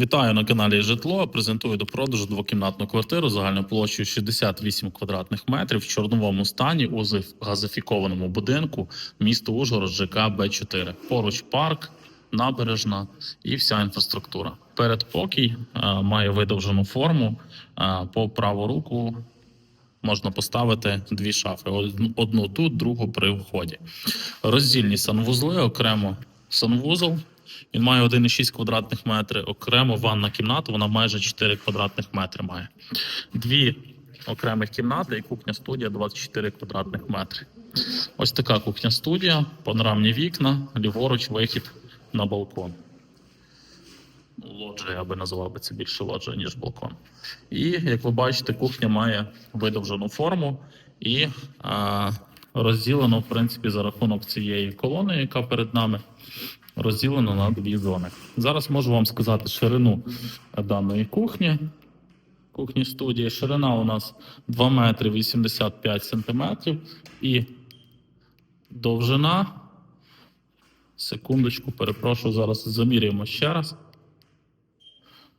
Вітаю на каналі Житло. Презентую до продажу двокімнатну квартиру загальною площею 68 квадратних метрів в чорновому стані у зиф- газифікованому будинку місто Ужгород ЖК Б4. Поруч парк, набережна і вся інфраструктура. Передпокій е, має видовжену форму. Е, по праву руку можна поставити дві шафи: одну тут, другу при вході. Роздільні санвузли, окремо санвузол. Він має 1,6 квадратних метри, окремо ванна кімната, вона майже 4 квадратних метри має. Дві окремих кімнати і кухня студія 24 квадратних метри. Ось така кухня студія, панорамні вікна, ліворуч вихід на балкон. Лоджія, я би назвав би це більше лоджія, ніж балкон. І як ви бачите, кухня має видовжену форму і а, розділено, в принципі, за рахунок цієї колони, яка перед нами, розділено на дві зони. Зараз можу вам сказати ширину даної кухні. Кухні студії. Ширина у нас 2 метри 85 сантиметрів і довжина. Секундочку, перепрошую, зараз заміряємо ще раз.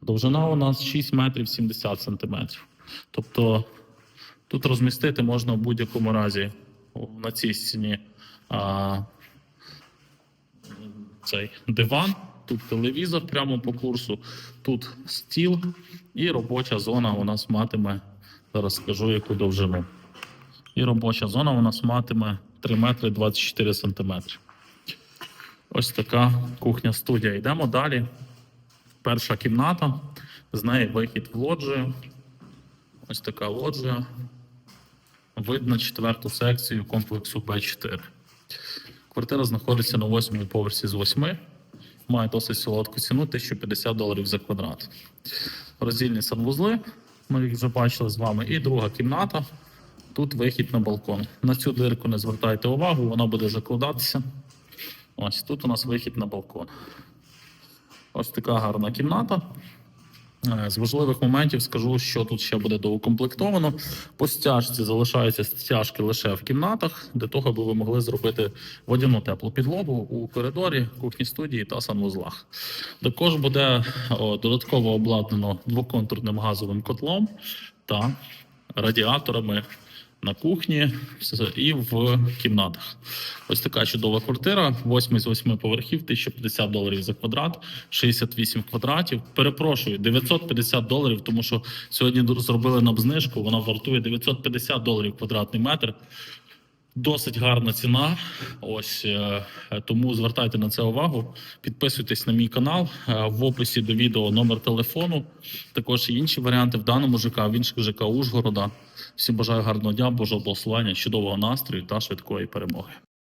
Довжина у нас 6 метрів 70 сантиметрів. Тобто тут розмістити можна в будь-якому разі на цій стіні цей диван, тут телевізор прямо по курсу, тут стіл і робоча зона у нас матиме, зараз скажу яку довжину. І робоча зона у нас матиме 3 метри 24 сантиметри. Ось така кухня студія. Йдемо далі. Перша кімната, з неї вихід в лоджію. Ось така лоджія. Видно четверту секцію комплексу Б4. Квартира знаходиться на восьмому поверсі з восьми. Має досить солодку ціну 1050 доларів за квадрат. Роздільні санвузли, ми їх вже бачили з вами. І друга кімната. Тут вихід на балкон. На цю дирку не звертайте увагу, вона буде закладатися. Ось тут у нас вихід на балкон. Ось така гарна кімната. Е, З важливих моментів скажу, що тут ще буде доукомплектовано. По стяжці залишаються стяжки лише в кімнатах, для того, аби ви могли зробити водяну теплу підлогу у коридорі, кухні студії та санвузлах. Також буде о, додатково обладнано двоконтурним газовим котлом та радіаторами на кухні і в кімнатах. Ось така чудова квартира. 8 з 8 поверхів, 1050 доларів за квадрат, 68 квадратів. Перепрошую, 950 доларів, тому що сьогодні зробили нам знижку. Вона вартує 950 доларів квадратний метр. Досить гарна ціна. Ось е, тому звертайте на це увагу. Підписуйтесь на мій канал. Е, В описі до відео номер телефону. Також і інші варіанти в даному ЖК, в інших ЖК Ужгорода. Всім бажаю гарного дня, Божого благословення, чудового настрою та швидкої перемоги.